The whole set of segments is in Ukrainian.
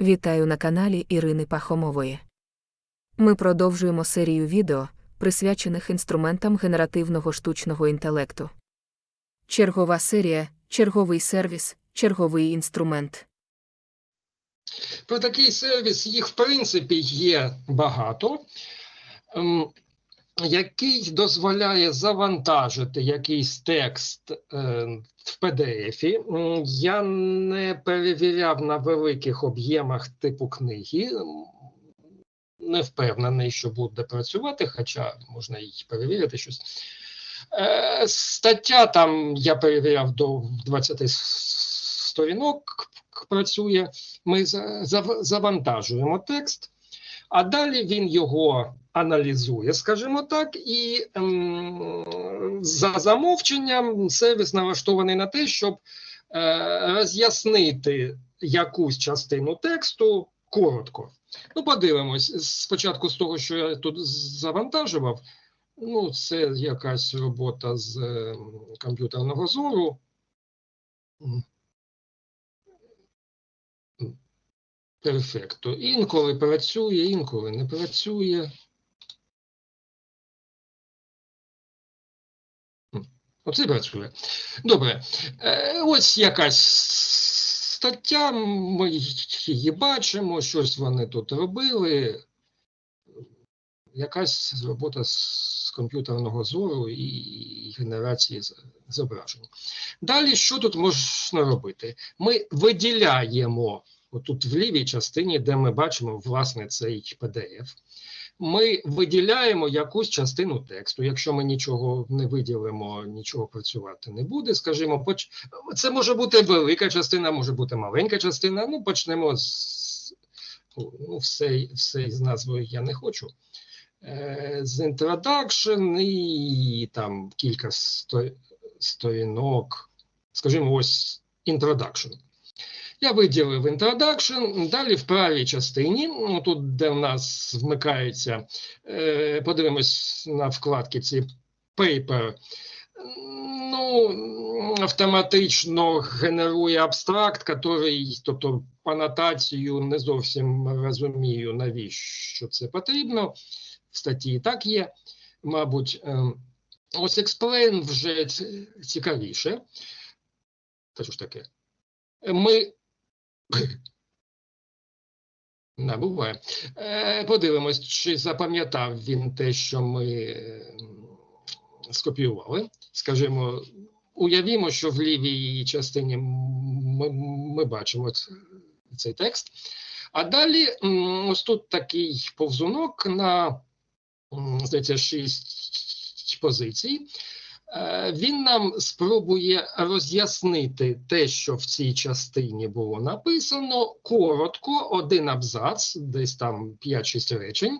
Вітаю на каналі Ірини Пахомової. Ми продовжуємо серію відео, присвячених інструментам генеративного штучного інтелекту. Чергова серія, черговий сервіс, черговий інструмент. Про такий сервіс їх, в принципі, є багато, ем, який дозволяє завантажити якийсь текст е, в PDF. Я не перевіряв на великих об'ємах типу книги. Не впевнений, що буде працювати, хоча можна і перевірити щось. Е, Стаття там я перевіряв до 20 сторінок працює. Ми завантажуємо текст, а далі він його аналізує, скажімо так, і ем, за замовченням сервіс налаштований на те, щоб е, роз'яснити якусь частину тексту коротко. Ну, подивимось спочатку з того, що я тут завантажував. Ну, це якась робота з е, комп'ютерного зору. Перфекто. Інколи працює, інколи не працює. Оце працює. Добре. Е, Ось якась стаття, ми її бачимо, щось вони тут робили якась робота з комп'ютерного зору і генерації зображень. Далі, що тут можна робити? Ми виділяємо отут в лівій частині, де ми бачимо власне цей PDF. Ми виділяємо якусь частину тексту. Якщо ми нічого не виділимо, нічого працювати не буде. Скажімо, поч... це може бути велика частина, може бути маленька частина. Ну, почнемо з ну, все, все з назвою я не хочу е, з introduction і там кілька сторінок, скажімо, ось introduction. Я виділив introduction, далі в правій частині, тут, де в нас вмикаються, е, подивимось на вкладки ці paper, ну, автоматично генерує абстракт, який, тобто по нотацію не зовсім розумію, навіщо це потрібно в статті і так є, мабуть. Ем, Ось explain вже цікавіше. Та що ж таке? Ми. Не, Подивимось, чи запам'ятав він те, що ми скопіювали. Скажімо, уявімо, що в лівій частині ми, ми бачимо цей текст. А далі ось тут такий повзунок на здається, шість позицій. Е, Він нам спробує роз'яснити те, що в цій частині було написано, коротко, один абзац, десь там 5-6 речень.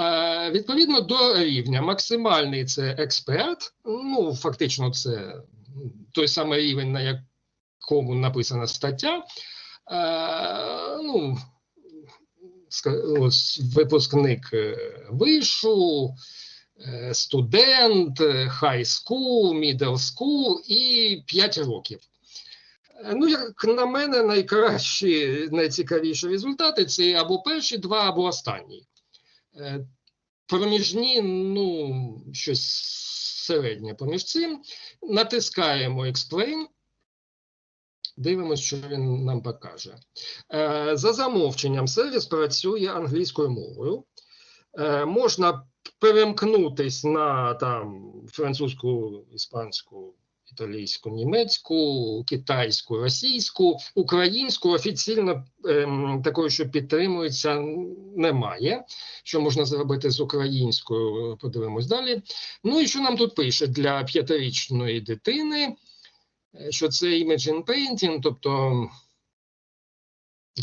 Е, Відповідно до рівня. Максимальний це експерт, ну, фактично, це той самий рівень, на якому написана стаття. Е, Ну, ось випускник е, студент, хай скул, мідл скул і 5 років. Е, Ну, як на мене, найкращі, найцікавіші результати це або перші два, або останній. Е, Проміжні, ну, щось середнє поміж цим. Натискаємо Explain. Дивимося, що він нам покаже. Е, За замовченням сервіс працює англійською мовою. Е, Можна перемкнутись на там французьку, іспанську, італійську, німецьку, китайську, російську, українську офіційно ем, такої, що підтримується, немає. Що можна зробити з українською? Подивимось далі. Ну і що нам тут пише для п'ятирічної дитини? е, Що це imagine painting, тобто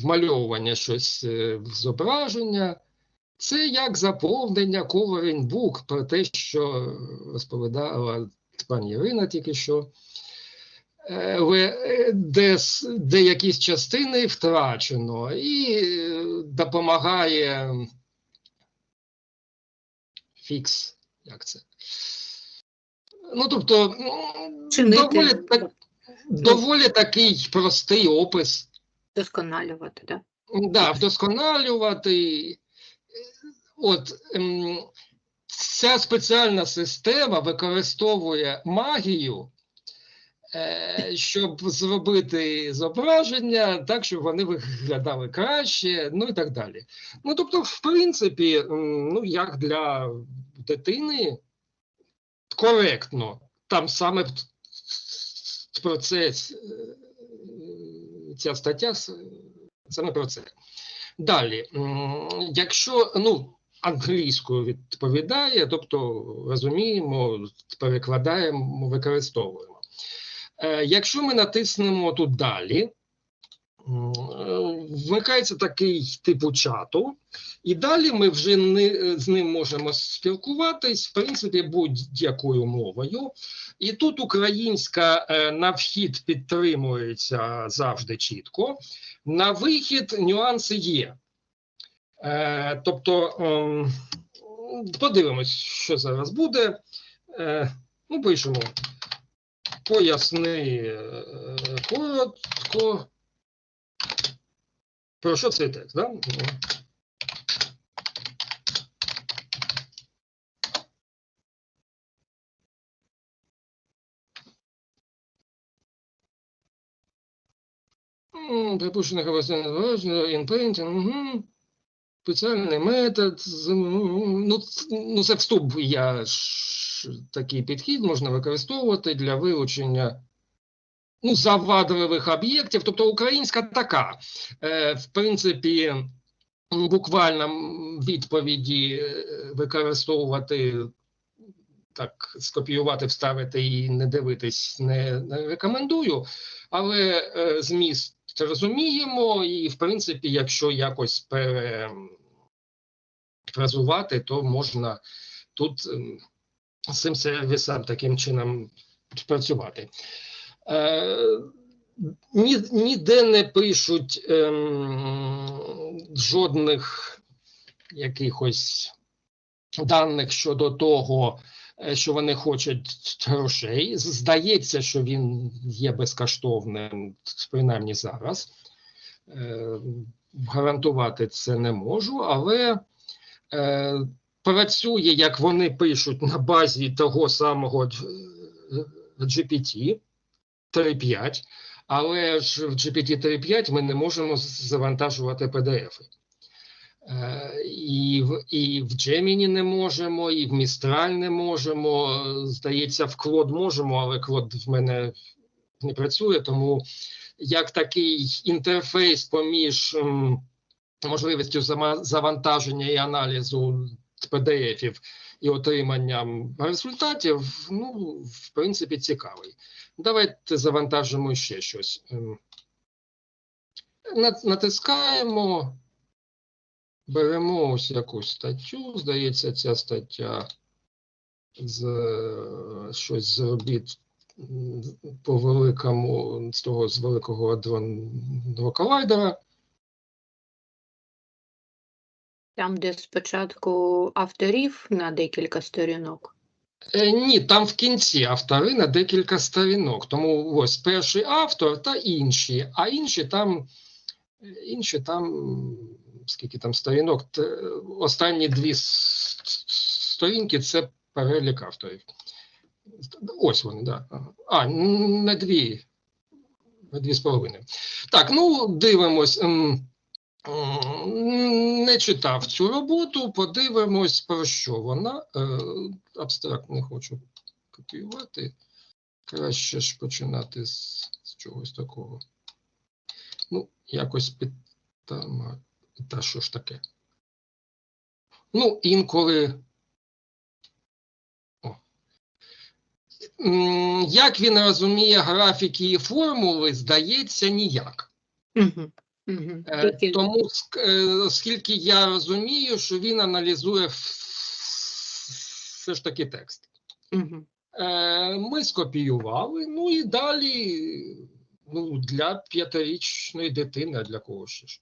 вмальовування щось е, в зображення. Це як заповнення coloring book про те, що розповідала пані Ірина тільки що, Е, е, де, де якісь частини втрачено і е, допомагає фікс, як це? Ну, тобто, Чинити. доволі, так, доволі такий простий опис. Досконалювати, да? Да, вдосконалювати. От ем, ця спеціальна система використовує магію, е, щоб зробити зображення так, щоб вони виглядали краще, ну і так далі. Ну, тобто, в принципі, ну, як для дитини коректно, там саме про це е, ця стаття саме про це. Далі, якщо ну, англійською відповідає, тобто розуміємо, перекладаємо, використовуємо. Е, Якщо ми натиснемо тут далі, е, вмикається такий типу чату, і далі ми вже не, з ним можемо спілкуватись, в принципі, будь-якою мовою. І тут українська е, на вхід підтримується завжди чітко. На вихід нюанси є. Е, тобто, ем, подивимось, що зараз буде. Е, ну, пишемо. Поясни е, коротко. Про що цей текст? Да? Припущених обов'язково інпринтінг. Угу. Спеціальний метод. Ну, ну, це вступ. Я ж такий підхід можна використовувати для вилучення ну, завадливих об'єктів. Тобто українська така. Е, в принципі, буквально відповіді е, використовувати. Так, скопіювати, вставити і не дивитись не, не рекомендую, але е, зміст розуміємо, і, в принципі, якщо якось перефразувати, то можна тут ем, з цим сервісом таким чином працювати. Е, ні, ніде не пишуть ем, жодних якихось даних щодо того, е, що вони хочуть грошей. Здається, що він є безкоштовним, принаймні зараз. Е, Гарантувати це не можу, але е, працює, як вони пишуть, на базі того самого GPT 3.5, але ж в GPT 3.5 ми не можемо завантажувати PDF. Е, І в, і в Gemini не можемо, і в Mistral не можемо. Здається, в Claude можемо, але Claude в мене не працює, тому як такий інтерфейс поміж можливістю завантаження і аналізу PDF-ів і отриманням результатів, ну, в принципі, цікавий. Давайте завантажимо ще щось. Ем, Натискаємо. Беремо ось якусь статтю. Здається, ця стаття з щось з робіт по великому, з того з великого адронного колайдера. Там, де спочатку авторів на декілька сторінок. Е, ні, там в кінці автори на декілька сторінок. Тому ось перший автор та інші, а інші там, інші там, скільки там сторінок, останні дві сторінки це перелік авторів. Ось вони, да. А, н- не дві, не дві з половиною. Так, ну дивимось. Не читав цю роботу, подивимось, про що вона. Е, Абстракт не хочу копіювати. Краще ж починати з, з чогось такого. Ну, якось під та що ж таке. Ну, інколи. О. Як він розуміє графіки і формули, здається, ніяк. Угу. Угу. Е, Тому, е, оскільки я розумію, що він аналізує все ж таки текст. Угу. Е, Ми скопіювали, ну і далі ну, для п'ятирічної дитини, а для кого ще ж?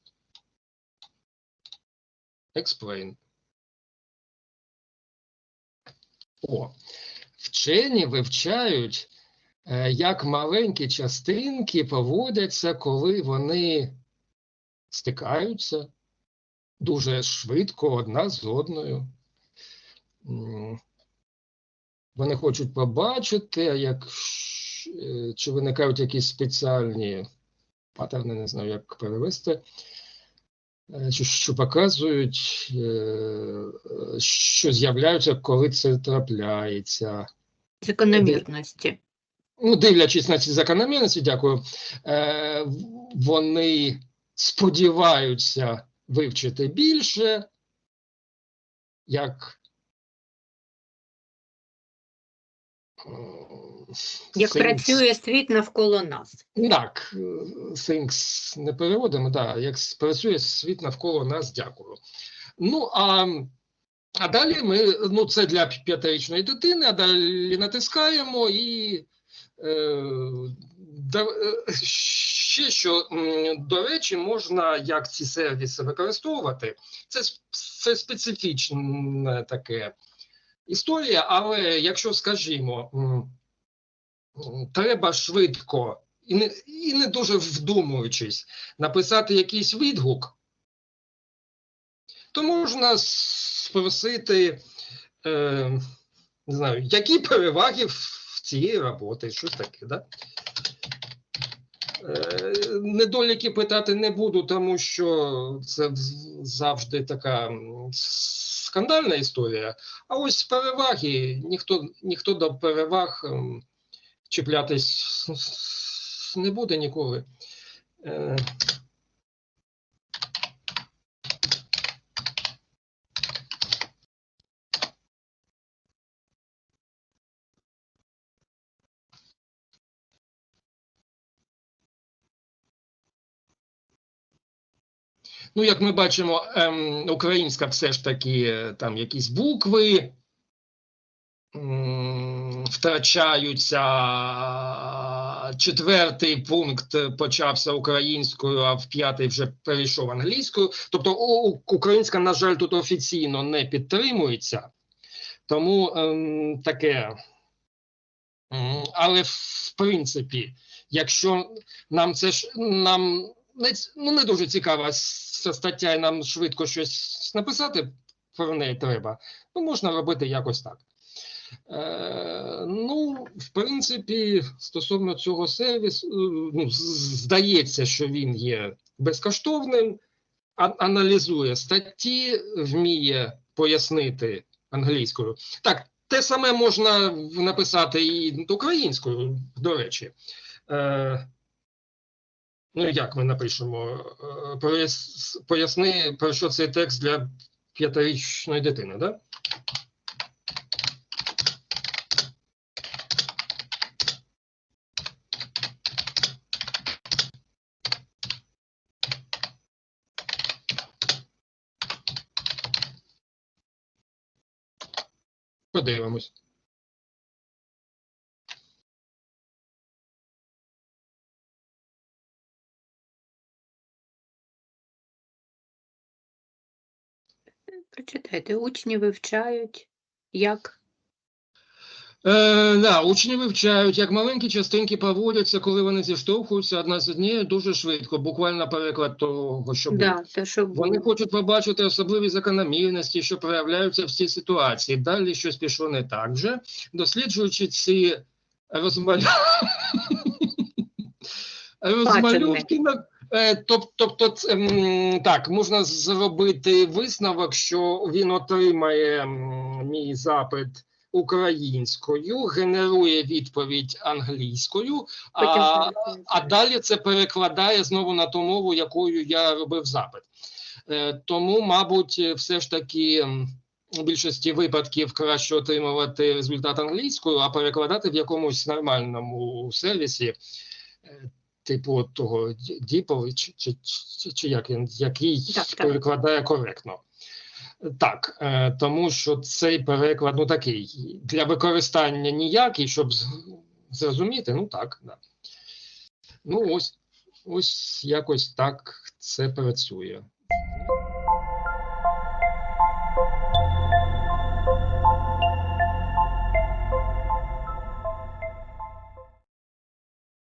Explain. О, вчені вивчають, як маленькі частинки поводяться, коли вони стикаються дуже швидко одна з одною. Вони хочуть побачити, як, е, чи виникають якісь спеціальні паттерни, не знаю, як перевести, е, що, показують, е, що з'являються, коли це трапляється. Закономірності. Ну, дивлячись на ці закономірності, дякую, вони сподіваються вивчити більше, як, Як things- працює світ навколо нас. Так, е, things не переводимо, да, як працює світ навколо нас, дякую. Ну, а, а далі ми, ну, це для п'ятирічної дитини, а далі натискаємо і е, е, ще що, до речі, можна як ці сервіси використовувати. Це, це специфічна таке історія, але якщо, скажімо, треба швидко і не, і не дуже вдумуючись написати якийсь відгук, то можна спросити, е, не знаю, які переваги в цієї роботи, щось таке, да? Е, недоліки питати не буду, тому що це завжди така скандальна історія. А ось переваги, ніхто, ніхто до переваг ем, чіплятись не буде ніколи. Ну, як ми бачимо, ем, українська все ж таки е, там якісь букви втрачаються. Четвертий пункт почався українською, а в п'ятий вже перейшов англійською. Тобто українська, на жаль, тут офіційно не підтримується. Тому ем, таке. Але в принципі, якщо нам це ж нам не, ну, не дуже цікава ця стаття, і нам швидко щось написати про неї треба, ну можна робити якось так. Е, ну, в принципі, стосовно цього сервісу, е, ну, здається, що він є безкоштовним, а- аналізує статті, вміє пояснити англійською. Так, те саме можна написати і українською, до речі. Е, ну, як ми напишемо? Е, Поясни, про що цей текст для п'ятирічної дитини, да? Подивимось. Прочитайте, учні вивчають, як Е, да, учні вивчають, як маленькі частинки поводяться, коли вони зіштовхуються одна з однією дуже швидко, буквально переклад того, що було. да, те, що Вони було. хочуть побачити особливі закономірності, що проявляються в цій ситуації. Далі щось пішло не так вже. Досліджуючи ці розмалю... розмальовки, на- тобто, це, так, можна зробити висновок, що він отримає мій запит українською, генерує відповідь англійською, а, а далі це перекладає знову на ту мову, якою я робив запит. Е, Тому, мабуть, е, все ж таки у більшості випадків краще отримувати результат англійською, а перекладати в якомусь нормальному сервісі, е, типу от того DeepL, чи, чи, чи, чи як він, який Так, так. перекладає коректно. Так, е, тому що цей переклад ну такий для використання ніякий, щоб зрозуміти, ну так, да. Ну ось, ось якось так це працює.